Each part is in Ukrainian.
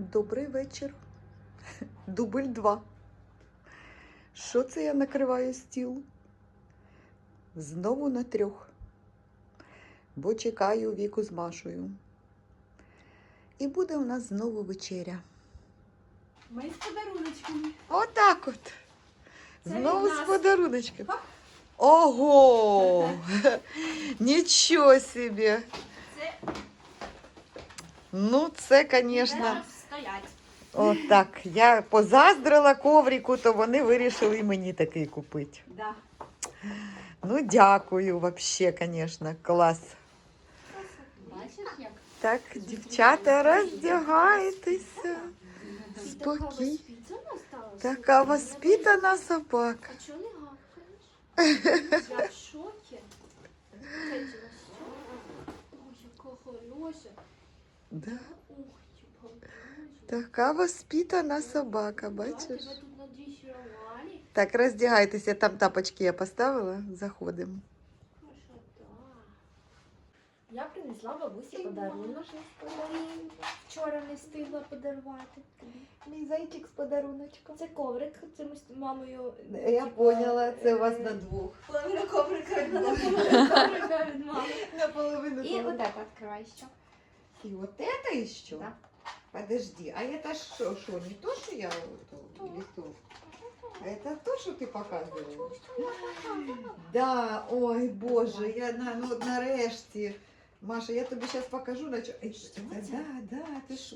Добрий вечір. Дубль 2. Що це я накриваю стіл? Знову на трьох. Бо чекаю віку з Машою. І буде у нас знову вечеря. Ми з подаруночками. Отак от. Це Знову з. Хоп. Ого! Нічого собі! Це Ну, це, звісно. Стоять. Отак. Я позаздрила ковріку, то вони вирішили і мені такий купити. Да. Ну, дякую, вообще, звісно, клас. Бачиш, як? Так, дівчата, роздягайтеся. Спокій. Така воспитана собака. А чого не гавкаєш? Я в шокі. Ой, яка хороша. Да. Ух, Така воспитана собака, Я бачиш? тебе тут надресировали. Так, роздягайтеся, там тапочки я поставила, заходимо. Красота. Я принесла бабусі подарунок. Вчора не встигла подарувати. Мій зайчик з подаруночком. Це коврик, це ми з мамою. Я типа, поняла, це у вас е, на двох. Половина коврика від мами, половина коврика від мами. Наполовину. І от это открывай еще. И вот это еще? Подожди, а это что, что, не то, что я вот, листовку? Это то, что ты показывала? Да, ой, боже, я на, ну, нарешті. Маша, я тобі зараз покажу, на чо... Ей, Що да, це? да, да, ти що?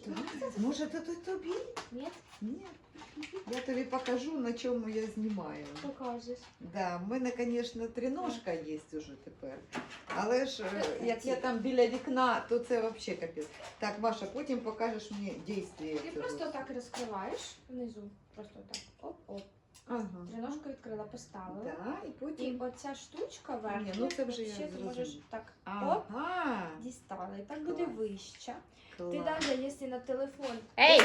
Може, це то тобі? Нет, Ні. Я тобі покажу, на чому я знімаю. покажеш. Да, в мене, звісно, триножка є уже тепер. Але ж е, Це як я там біля вікна, то це взагалі капець. Так, Маша, потім покажеш мені дійство. Ти цього. просто так розкриваєш внизу. Просто так. Оп-оп. Ага. Триножку відкрила, поставила. Да, і І оця штучка верхня, Ні, ну це вже я ще ти зрозуміла. можеш так оп, дістала. І так буде Клас. вища. Ти далі, навіть, якщо на телефон, Ей!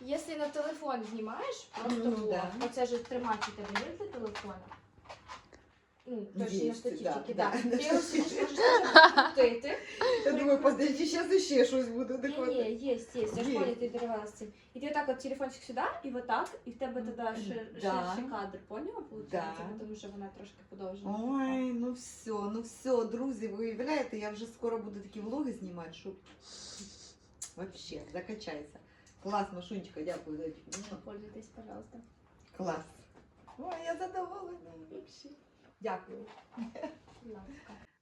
якщо на телефон знімаєш, просто Ну, вот, да. оце ж тримати тебе є для телефона. Ну, точно на штативчики, да, можеш крутити. Я думаю, подожди, зараз ще щось буде Ні, таке. ні, є, є. Я ж Є. поняла, ти дорвала з цим. І ти отак от телефончик сюди, і отак, і в тебе тоді шир, Да. ширший кадр, поняла, виходить? Да. Тому що вона трошки подовжена. Ой, ну все, ну все, друзі, ви уявляєте, я вже скоро буду такі влоги знімати, що вообще закачайся. Клас, Машунечка, дякую за Пользуйтесь, пожалуйста. Клас. Ой, я задоволена. Вообще. Дякую.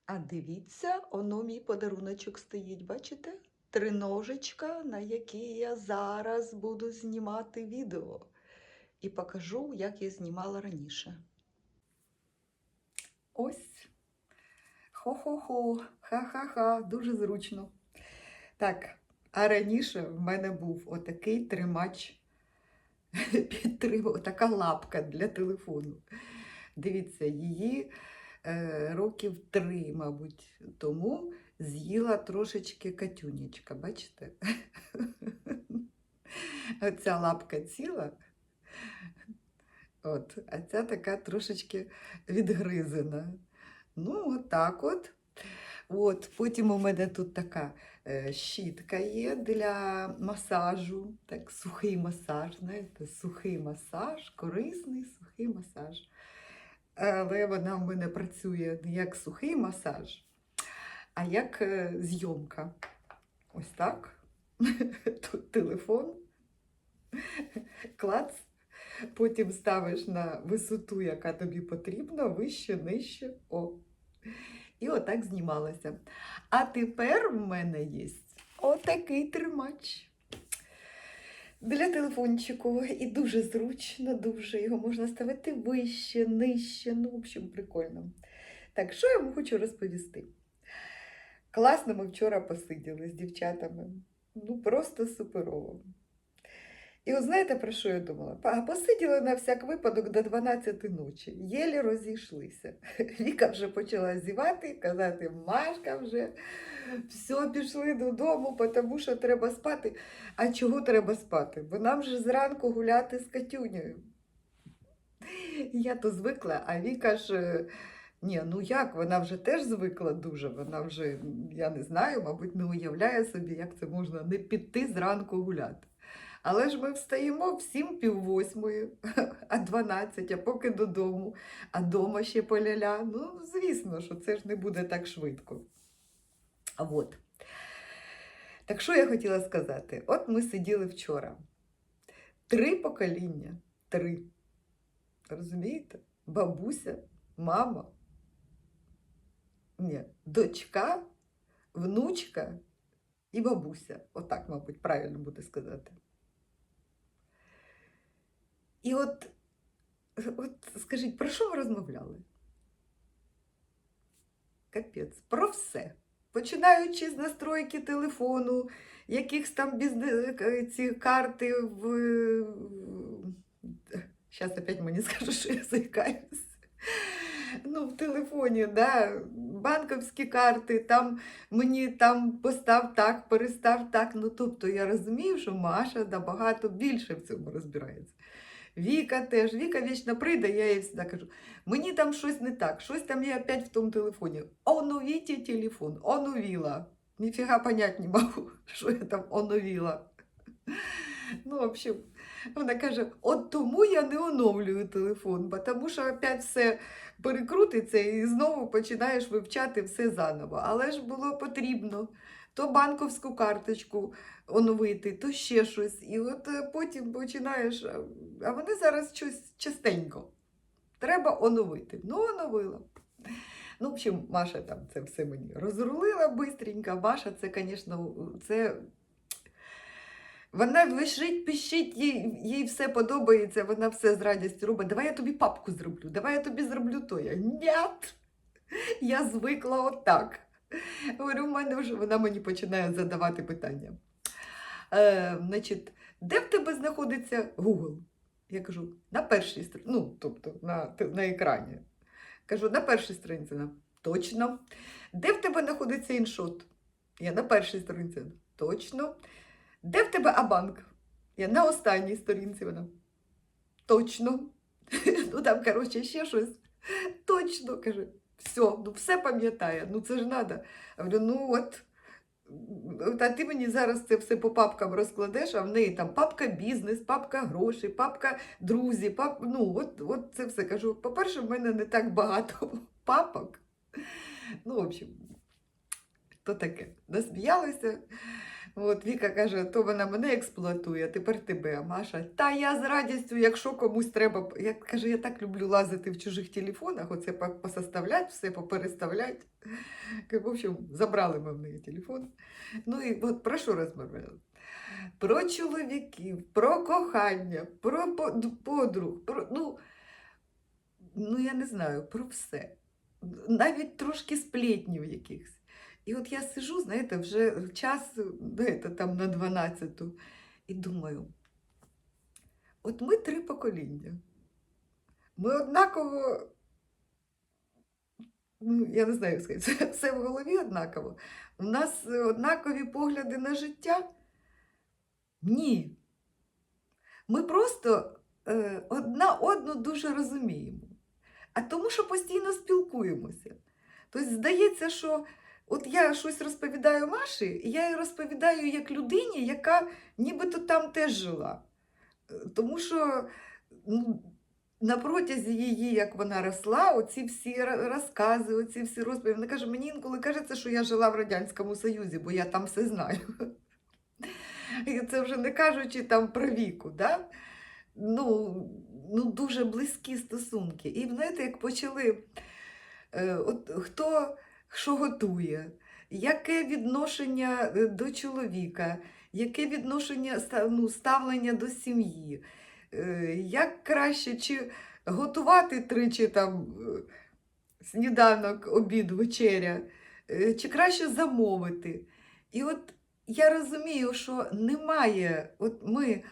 А дивіться, оно мій подаруночок стоїть, бачите? Триножечка, на якій я зараз буду знімати відео. І покажу, як я знімала раніше. Ось. Хо-хо-хо, ха-ха-ха, дуже зручно. Так, а раніше в мене був отакий тримач підтримав, така лапка для телефону. Дивіться, її е, років три, мабуть, тому з'їла трошечки катюнечка, бачите? Оця лапка ціла, от, а ця така трошечки відгризена. Ну, от так от. От, потім у мене тут така е, щітка є для масажу. Так, сухий масаж, знаєте, сухий масаж, корисний сухий масаж. Але вона в мене працює не як сухий масаж, а як е, зйомка. Ось так. Тут телефон, клац. Потім ставиш на висоту, яка тобі потрібна, вище, нижче. О. І отак знімалася. А тепер в мене є отакий тримач для телефончику. І дуже зручно, дуже його можна ставити вище, нижче. Ну, в общем, прикольно. Так, що я вам хочу розповісти? Класно ми вчора посиділи з дівчатами. Ну, просто суперово. І от знаєте, про що я думала? Посиділи на всяк випадок до 12 ночі, єлі розійшлися. Віка вже почала зівати, казати, Машка вже все, пішли додому, тому що треба спати. А чого треба спати? Бо нам же зранку гуляти з Катюнею. Я то звикла, а Віка ж е, Ні, ну як, вона вже теж звикла дуже. Вона вже, я не знаю, мабуть, не уявляє собі, як це можна не піти зранку гуляти. Але ж ми встаємо в сім пів восьмої, а 12, а поки додому, а дома ще поляля. Ну, звісно, що це ж не буде так швидко. От. Так що я хотіла сказати? От ми сиділи вчора. Три покоління. Три. Розумієте? Бабуся, мама, ні, дочка, внучка і бабуся. Отак, мабуть, правильно буде сказати. І от, от скажіть, про що ви розмовляли? Капець, про все. Починаючи з настройки телефону, якихось там бізнес, ці карти в. Зараз опять мені скажуть, що я заїкаюсь. Ну, в телефоні, да, банківські карти, там мені там постав так, перестав так. Ну, тобто я розумію, що Маша набагато більше в цьому розбирається. Віка теж, Віка вічно прийде, я їй завжди кажу, мені там щось не так, щось там я опять в тому телефоні. Оновіть телефон, оновіла. Ніфіга понять не можу, що я там оновіла. Ну, в общем, вона каже: от тому я не оновлюю телефон, бо тому що опять все перекрутиться і знову починаєш вивчати все заново. Але ж було потрібно то банковську карточку оновити, то ще щось. І от е, потім починаєш, а- а вони зараз щось частенько. Треба оновити. Ну, оновила. Ну, в общем, Маша там це все мені розрулила бистренько. Маша, це, звісно, це. Вона лежить, пищить, їй, їй все подобається, вона все з радістю робить. Давай я тобі папку зроблю, давай я тобі зроблю то. Я Нят! Я звикла отак. Говорю, в мене вже вона мені починає задавати питання. Е, значить, де в тебе знаходиться Google? Я кажу, на першій сторінці, ну, тобто на, на екрані. Кажу, на першій сторінці. Точно. Де в тебе знаходиться іншот? Я на першій сторінці. Точно. Де в тебе Абанк? Я на останній сторінці вона. Точно. Ну там, коротше, ще щось. Точно, каже. Все, ну все пам'ятає, ну це ж треба. Я говорю, ну от. От, А ти мені зараз це все по папкам розкладеш, а в неї там папка бізнес, папка грошей, папка друзі, пап... ну от, от це все. Кажу, по-перше, в мене не так багато папок. Ну, в общем, то таке. Насміялися. От Віка каже, то вона мене експлуатує, тепер тебе, Маша. Та я з радістю, якщо комусь треба. Я каже, я так люблю лазити в чужих телефонах, оце по- посоставляти, все попереставляти. В общем, забрали ми в неї телефон. Ну і от про що розмовляли? Про чоловіків, про кохання, про подруг, про, ну, ну я не знаю, про все. Навіть трошки сплетнів якихось. І от я сижу, знаєте, вже час знаєте, там на 12 і думаю, от ми три покоління. Ми однаково, ну, я не знаю, сказати, все в голові однаково. У нас однакові погляди на життя? Ні. Ми просто е, одна одну дуже розуміємо. А тому, що постійно спілкуємося. Тобто, здається, що от я щось розповідаю Маші, і я їй розповідаю як людині, яка нібито там теж жила. Е, Тому що ну, на протязі її, як вона росла, оці всі розкази, оці всі розповіді. Вона каже, мені інколи кажеться, що я жила в Радянському Союзі, бо я там все знаю. І це вже не кажучи там про віку. Да? Ну, ну, дуже близькі стосунки. І знаєте, як почали, е, от, хто що готує, яке відношення е, до чоловіка, яке відношення ну, ставлення до сім'ї, е, як краще чи готувати тричі там е, сніданок, обід, вечеря, чи краще замовити. І от я розумію, що немає, от ми,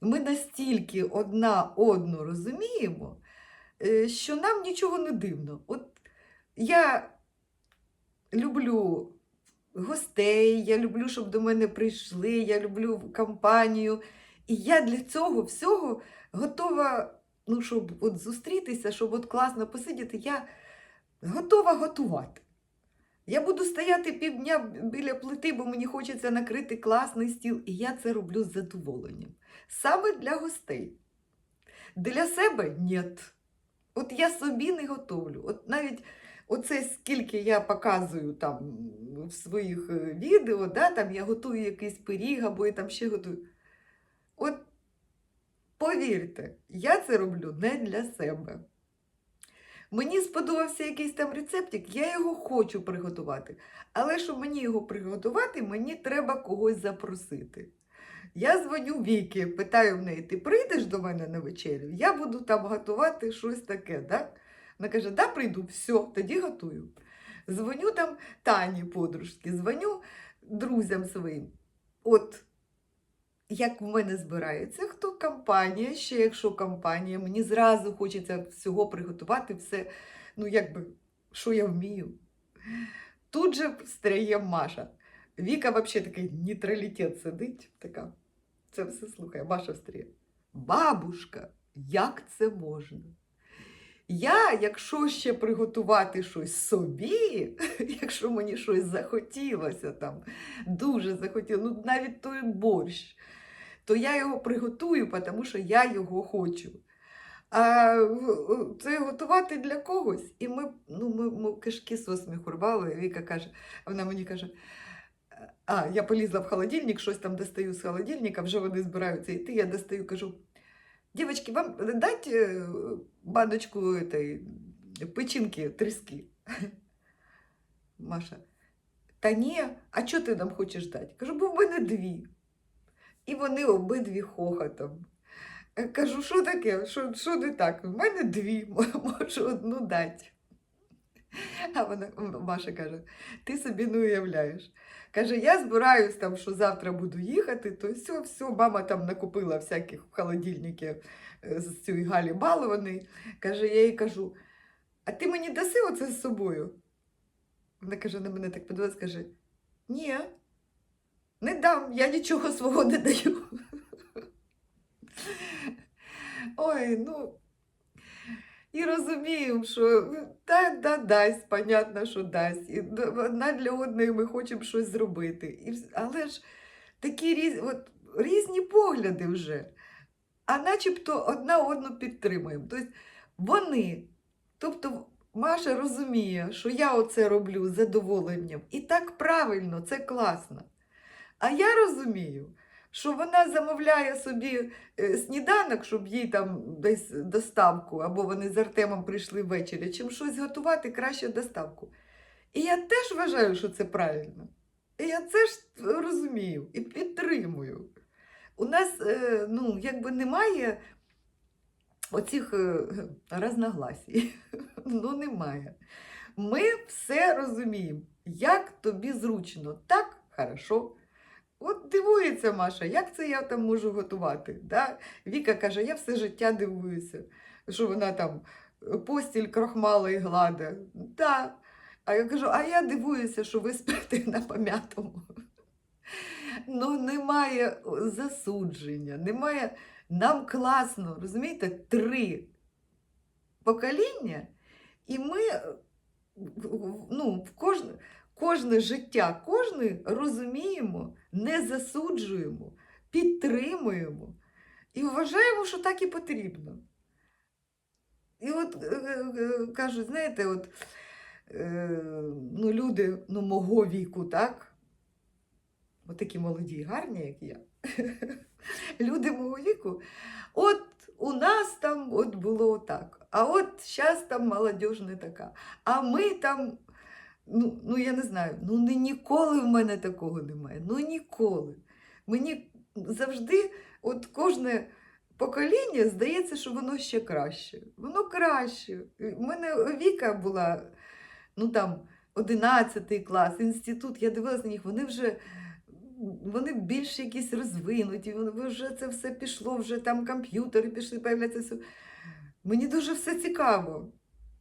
ми настільки одна одну розуміємо, що нам нічого не дивно. От я люблю гостей, я люблю, щоб до мене прийшли, я люблю компанію. І я для цього всього готова, ну, щоб от зустрітися, щоб от класно посидіти. Я готова готувати. Я буду стояти півдня біля плити, бо мені хочеться накрити класний стіл, і я це роблю з задоволенням. Саме для гостей. Для себе ні. От я собі не готовлю. От навіть оце скільки я показую там в своїх е, відео, да, там я готую якийсь пиріг або я там ще готую. От повірте, я це роблю не для себе. Мені сподобався якийсь там рецептик, я його хочу приготувати. Але щоб мені його приготувати, мені треба когось запросити. Я дзвоню Вікі, питаю в неї, ти прийдеш до мене на вечерю? Я буду там готувати щось таке. Да? Вона каже, да, прийду, все, тоді готую. Дзвоню там Тані подружки, дзвоню друзям своїм. От як в мене збирається, хто компанія, ще якщо компанія, мені зразу хочеться всього приготувати, все, ну якби, що я вмію. Тут же встряє Маша. Віка взагалі такий нейтралітет сидить, така. Це все слухає, Маша встряє. Бабушка, як це можна? Я, якщо ще приготувати щось собі, якщо мені щось захотілося там, дуже захотілося, ну навіть той борщ, то я його приготую, тому що я його хочу. А це готувати для когось. І ми, ну, ми, ми кишки з осміху рвали, Віка каже, вона мені каже, а, я полізла в холодильник, щось там достаю з холодильника, вже вони збираються йти, я достаю, кажу, дівчатки, вам дать е, баночку этой, печінки, тріски? Маша, та ні, а що ти нам хочеш дати? Кажу, бо в мене дві. І вони обидві хохотом. Кажу, що таке? Що, що не так? У мене дві, можу одну дати. А вона, Маша каже, ти собі не уявляєш. Каже, я збираюсь там, що завтра буду їхати, то все, все, мама там накупила всяких в холодильнику е, з цієї Галі балованої. Каже, я їй кажу, а ти мені даси оце з собою? Вона каже, на мене так подивилась, каже, ні, не дам, я нічого свого не даю. Ой, ну. І розуміємо, що та, да, дасть, понятно, що дасть. І одна для одної ми хочемо щось зробити. І, але ж такі різ, от, різні погляди вже. А начебто одна одну підтримуємо. Тобто вони, тобто Маша розуміє, що я оце роблю з задоволенням. І так правильно, це класно. А я розумію, що вона замовляє собі е, сніданок, щоб їй там десь доставку, або вони з Артемом прийшли ввечері, чим щось готувати, краще доставку. І я теж вважаю, що це правильно. І я це ж розумію і підтримую. У нас е, ну, якби немає оцих е, разногласій. Ну, немає. Ми все розуміємо, як тобі зручно, так хорошо. От дивується Маша, як це я там можу готувати? Да? Віка каже, я все життя дивуюся, що вона там е, постіль крохмала і глада. Да. А я кажу, а я дивуюся, що ви спите на пом'ятому. Ну, немає засудження, немає. Нам класно, розумієте, три покоління, і ми е, ну, в кожне, кожне життя, кожне розуміємо, не засуджуємо, підтримуємо і вважаємо, що так і потрібно. І от е, е, кажуть, знаєте, от, е, ну, люди ну, мого віку, так? От такі молоді, гарні, як я. Люди мого віку. От у нас там от було так. А от зараз там молодь не така. А ми там, ну, ну я не знаю, ну не ніколи в мене такого немає. Ну ніколи. Мені завжди, от кожне покоління здається, що воно ще краще. Воно краще. У мене Віка була, ну там, 11 клас, інститут, я дивилася на них, вони вже. Вони більш якісь розвинуті, вже це все пішло, вже там комп'ютери пішли, появляться. Мені дуже все цікаво.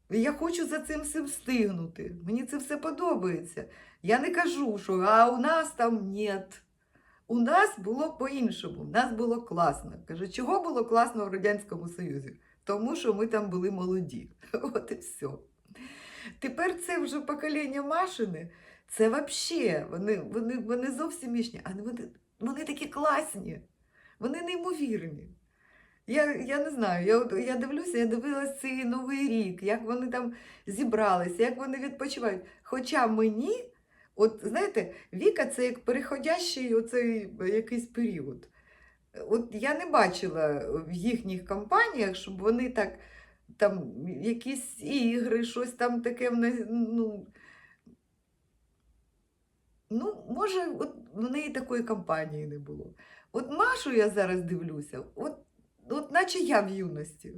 Я хочу за цим всім встигнути. Мені це все подобається. Я не кажу, що а у нас там ні. У нас було по-іншому, у нас було класно. Кажу, чого було класно в Радянському Союзі? Тому що ми там були молоді. От і все. Тепер це вже покоління Машини. Це взагалі, вони, вони, вони зовсім мішні, а вони, вони такі класні, вони неймовірні. Я, я не знаю, я, я дивлюся, я дивилась цей новий рік, як вони там зібралися, як вони відпочивають. Хоча мені, от знаєте, Віка це як переходящий оцей якийсь період. От я не бачила в їхніх компаніях, щоб вони так там якісь ігри, щось там таке ну. Ну, може, от в неї такої компанії не було. От Машу я зараз дивлюся, от, от наче я в юності.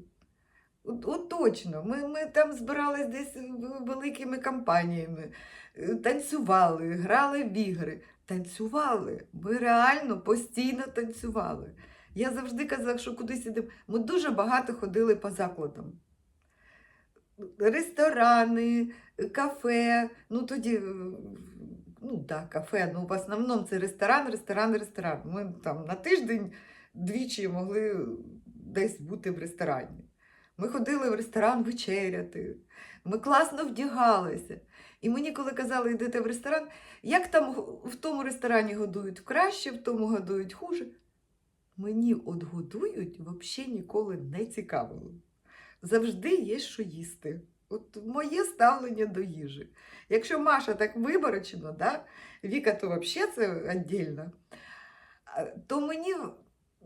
От, от точно. Ми, ми там збирались десь великими компаніями, е, танцювали, грали в ігри. Танцювали. Ми реально постійно танцювали. Я завжди казала, що кудись ідемо. Ми дуже багато ходили по закладам. Ресторани, кафе. Ну тоді, е, ну так, кафе. Ну, в основному це ресторан, ресторан, ресторан. Ми там на тиждень двічі могли десь бути в ресторані. Ми ходили в ресторан вечеряти. Ми класно вдягалися. І мені, коли казали, йдете в ресторан, як там в тому ресторані годують краще, в тому годують хуже. Мені от годують взагалі ніколи не цікавило. Завжди є що їсти. От моє ставлення до їжі. Якщо Маша так виборочно, да, Віка то взагалі це віддільно, то мені,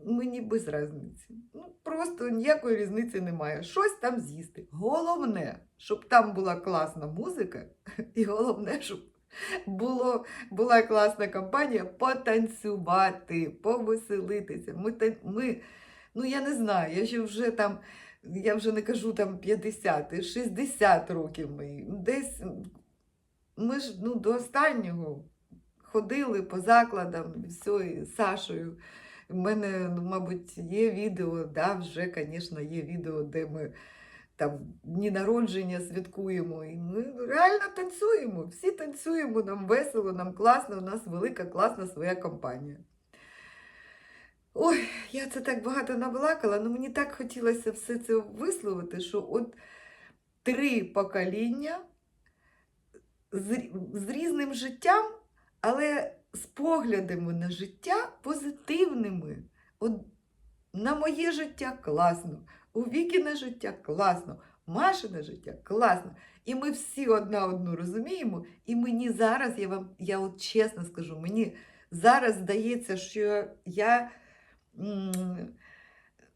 мені без різниці. Ну, просто ніякої різниці немає. Щось там з'їсти. Головне, щоб там була класна музика, і головне, щоб було, була класна компанія потанцювати, повеселитися. Ми, ми, ну я не знаю, я ще вже там, я вже не кажу там 50, 60 років ми. Десь ми ж ну, до останнього ходили по закладам, з Сашою. У мене, ну, мабуть, є відео, да, вже, звісно, є відео, де ми там дні народження святкуємо. І ми реально танцюємо. Всі танцюємо, нам весело, нам класно, у нас велика, класна своя компанія. Ой, я це так багато набалакала, але мені так хотілося все це висловити, що от три покоління з, з різним життям, але з поглядами на життя позитивними. От на моє життя класно, у Вікіне життя класно, Машине життя класно. І ми всі одна одну розуміємо. І мені зараз, я вам я от чесно скажу, мені зараз здається, що я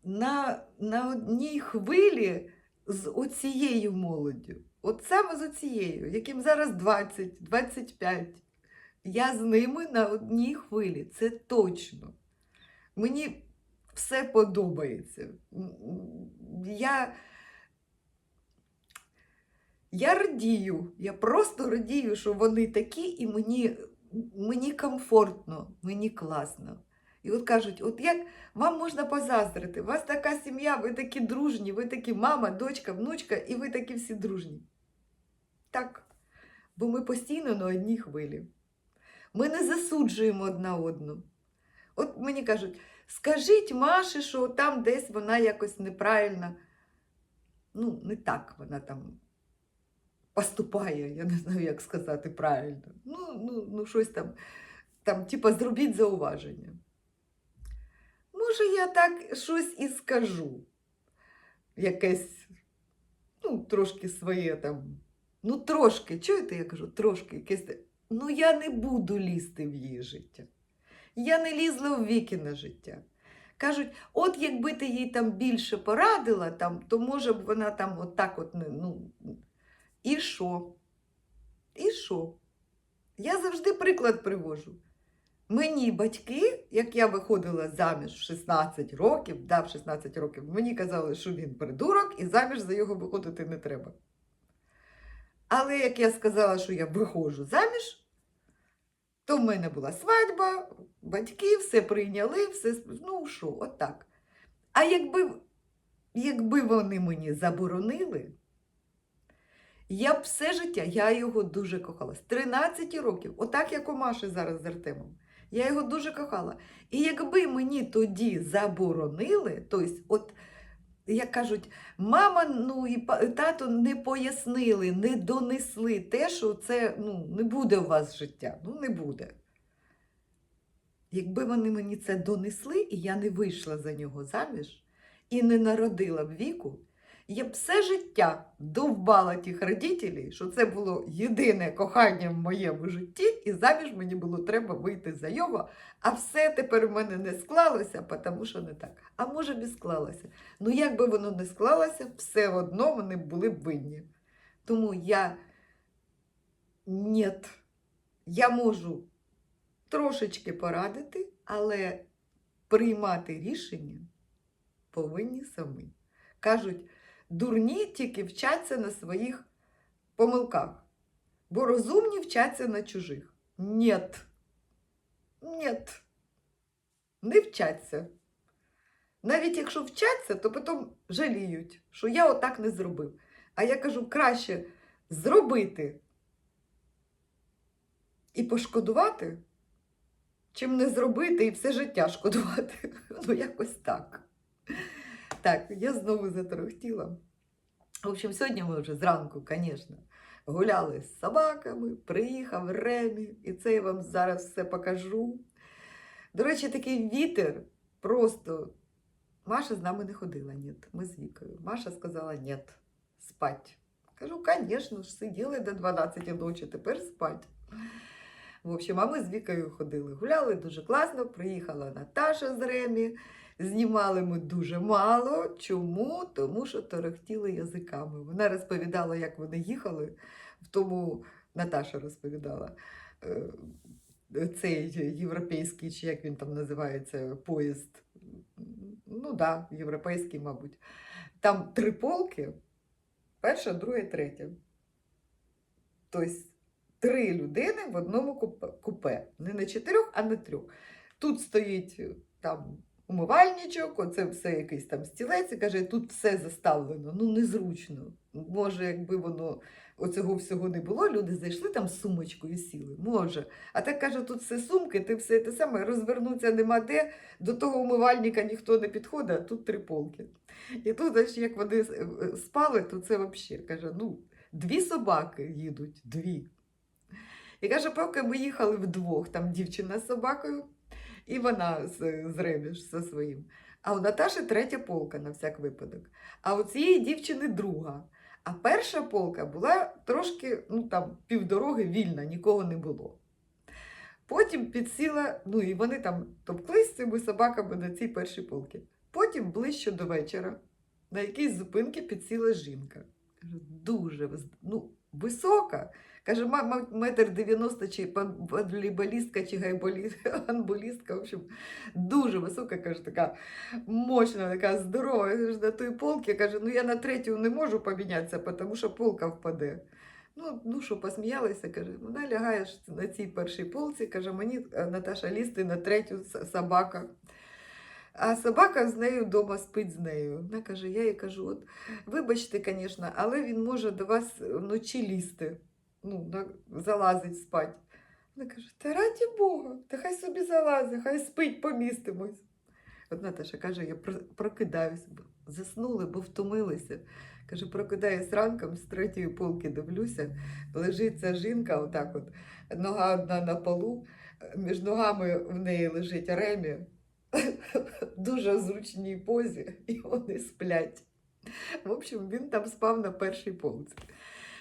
на, на одній хвилі з оцією молоддю. От саме з оцією, яким зараз 20, 25. Я з ними на одній хвилі, це точно. Мені все подобається. Я, я радію, я просто радію, що вони такі, і мені, мені комфортно, мені класно. І от кажуть, от як вам можна позаздрити, у вас така сім'я, ви такі дружні, ви такі мама, дочка, внучка, і ви такі всі дружні. Так, бо ми постійно на одній хвилі. Ми не засуджуємо одна одну. От мені кажуть, скажіть Маші, що там десь вона якось неправильно, ну, не так вона там поступає, я не знаю, як сказати правильно. Ну, ну, ну щось там, там, типа, зробіть зауваження. Може, я так щось і скажу. Якесь, ну, трошки своє там. Ну, трошки, чуєте, я кажу, трошки якесь. Ну, я не буду лізти в її життя. Я не лізла в Вікіне життя. Кажуть, от якби ти їй там більше порадила, там, то може б вона там отак от не. Ну, і що? І що? Я завжди приклад привожу. Мені батьки, як я виходила заміж в 16 років, да, в 16 років, мені казали, що він придурок і заміж за його виходити не треба. Але як я сказала, що я виходжу заміж, то в мене була свадьба, батьки все прийняли, все, ну що, отак. А якби, якби вони мені заборонили, я б все життя, я його дуже кохала. З 13 років, отак як у Маші зараз з Артемом. Я його дуже кохала. І якби мені тоді заборонили, тобто, от як кажуть, мама ну, і тато не пояснили, не донесли те, що це ну, не буде у вас життя. Ну, не буде. Якби вони мені це донесли, і я не вийшла за нього заміж і не народила б віку, я все життя довбала тих родителей, що це було єдине кохання в моєму житті, і заміж мені було треба вийти за його, а все тепер в мене не склалося, тому що не так. А може б і склалося. Ну, як би воно не склалося, все одно вони були б винні. Тому я нет, я можу трошечки порадити, але приймати рішення повинні самі. Кажуть, дурні тільки вчаться на своїх помилках, бо розумні вчаться на чужих. Нет. Нет. Не вчаться. Навіть якщо вчаться, то потім жаліють, що я отак не зробив. А я кажу, краще зробити і пошкодувати, чим не зробити і все життя шкодувати. Ну, якось так. Так, я знову заторохтіла. В общем, сьогодні ми вже зранку, звісно, гуляли з собаками, приїхав Ремі, і це я вам зараз все покажу. До речі, такий вітер просто. Маша з нами не ходила, ні. Ми з Вікою. Маша сказала ні, спать. Кажу, звісно ж, сиділи до 12 ночі, тепер спать. В общем, а ми з Вікою ходили, гуляли дуже класно. Приїхала Наташа з Ремі. Знімали ми дуже мало. Чому? Тому що торохтіли язиками. Вона розповідала, як вони їхали. В тому Наташа розповідала е, цей європейський, чи як він там називається, поїзд. Ну так, да, європейський, мабуть. Там три полки: перша, друга третя. Тобто три людини в одному купе-. Не на чотирьох, а на трьох. Тут стоїть там умивальничок, оце все якийсь там стілець, і каже, тут все заставлено, ну незручно. Може, якби воно оцього всього не було, люди зайшли там з сумочкою сіли. Може. А так каже, тут все сумки, ти все те саме, розвернутися нема де, до того умивальника ніхто не підходить, а тут три полки. І тут, аж як вони е, е, спали, то це взагалі каже, ну, дві собаки їдуть, дві. І каже, поки ми їхали вдвох, там дівчина з собакою, і вона з, з Реміш зі своїм. А у Наташі третя полка на всяк випадок. А у цієї дівчини друга. А перша полка була трошки, ну там, півдороги вільна, нікого не було. Потім підсіла, ну і вони там товклись з цими собаками на цій першій полці. Потім ближче до вечора на якійсь зупинці підсіла жінка. Дуже ну, висока. Каже, «Ма- ма- метр дев'яносто чи пан- волейболістка, чи гайболістка, в общем, дуже висока, каже, така мощна, така здорова. Я кажу, на той полки, каже, ну я на третю не можу помінятися, тому що полка впаде. Ну, ну що, посміялися, каже, вона лягає ж на цій першій полці, каже, мені е, Наташа лізти на третю собака. А собака з нею вдома спить з нею. Вона каже, я їй кажу, от вибачте, звісно, але він може до вас вночі лізти, ну, залазить спать. Вона каже, та раді Бога, та хай собі залазить, хай спить, помістимось. От Наташа каже, я прокидаюсь, заснули, бо втомилися. Каже, прокидаюсь ранком з третьої полки, дивлюся, лежить ця жінка, отак от, нога одна на полу, між ногами в неї лежить Ремі, дуже зручній позі, і вони сплять. В общем, він там спав на першій полці.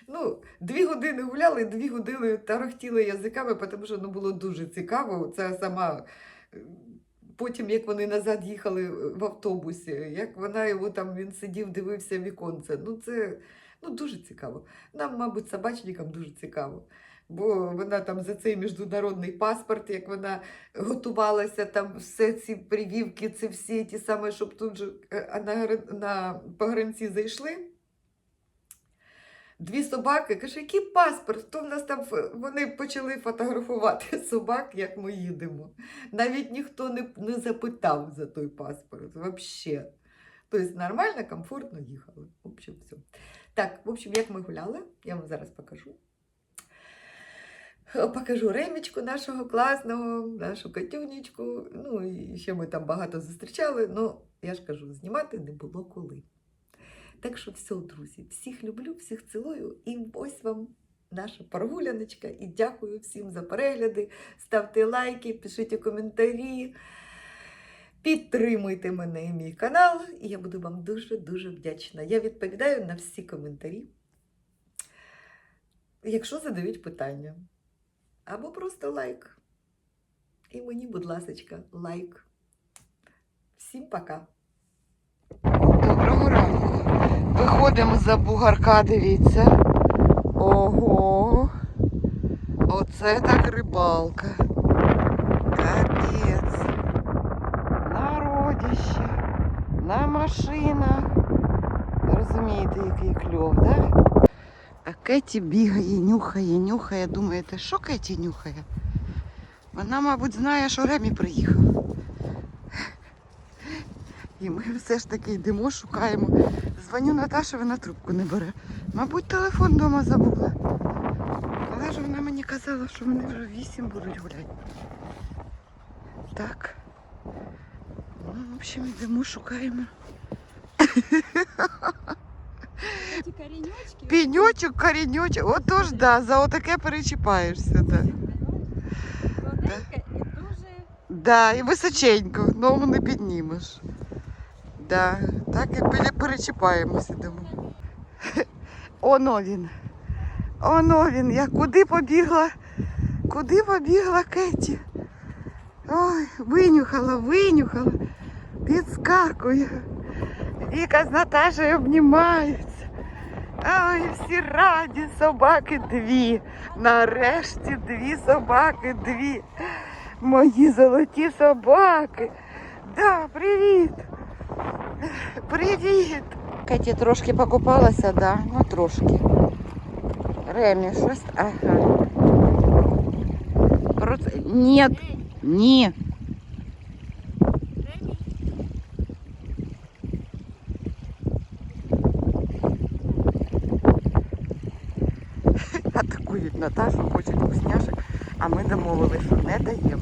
Ну, дві години гуляли, дві години тарахтіли язиками, тому що ну, було дуже цікаво. Це сама. е, Потім, як вони назад їхали в автобусі, як вона його там він сидів, дивився віконце. Ну, це ну, дуже цікаво. Нам, мабуть, собачникам дуже цікаво. Бо вона там за цей міжнародний паспорт, як вона готувалася, там все ці привівки, це всі ті саме, щоб тут же е, на, на погранці зайшли. Дві собаки, каже, який паспорт? То в нас там вони почали фотографувати собак, як ми їдемо. Навіть ніхто не, не запитав за той паспорт. Вообще. Тобто нормально, комфортно їхали. В общем, все. Так, в общем, як ми гуляли, я вам зараз покажу. Е, Покажу ремічку нашого класного, нашу Катюнечку. Ну і ще ми там багато зустрічали. Ну, я ж кажу, знімати не було коли. Так що все, друзі, всіх люблю, всіх цілую. І ось вам наша прогуляночка. І дякую всім за перегляди. Ставте лайки, пишіть коментарі. Підтримуйте мене і мій канал, і я буду вам дуже-дуже вдячна. Я відповідаю на всі коментарі, якщо задають питання. Або просто лайк. І мені, будь ласка, лайк. Всім пока! Доброго ранку. Виходимо за бугарка, дивіться. Ого. Оце так рибалка. Капець. Народище. На машинах. Розумієте, який кльов, да? А Кеті бігає, нюхає, нюхає. Думаєте, що Кеті нюхає? Вона, мабуть, знає, що Ремі приїхав. І ми все ж таки йдемо, шукаємо. Дзвоню Наташі, вона трубку не бере. Мабуть, телефон вдома забула. Але ж вона мені казала, що вони вже вісім будуть гуляти. Так. Ну, в общем, йдемо, шукаємо. Коріньочки. Піньочок, коріньочок. Отож, да, за отаке перечіпаєшся. Да. Тоненька і дуже Да, і височенько, ногу не піднімеш. Да, так і перечіпаємося йдемо. Оно він. Оно він. Я куди побігла? Куди побігла Кеті? Ой, винюхала, винюхала. Підскакує. Віка з Наташею обнімаються. Ой, всі раді, собаки дві. Нарешті дві собаки, дві. Мої золоті собаки. Да, привіт. Привіт. Кеті трошки покупалася, да, ну трошки. Ремі, щось. Ага. Про Ні, ні. Наташу, хочуть вкусняшок, а ми домовилися, що не даємо.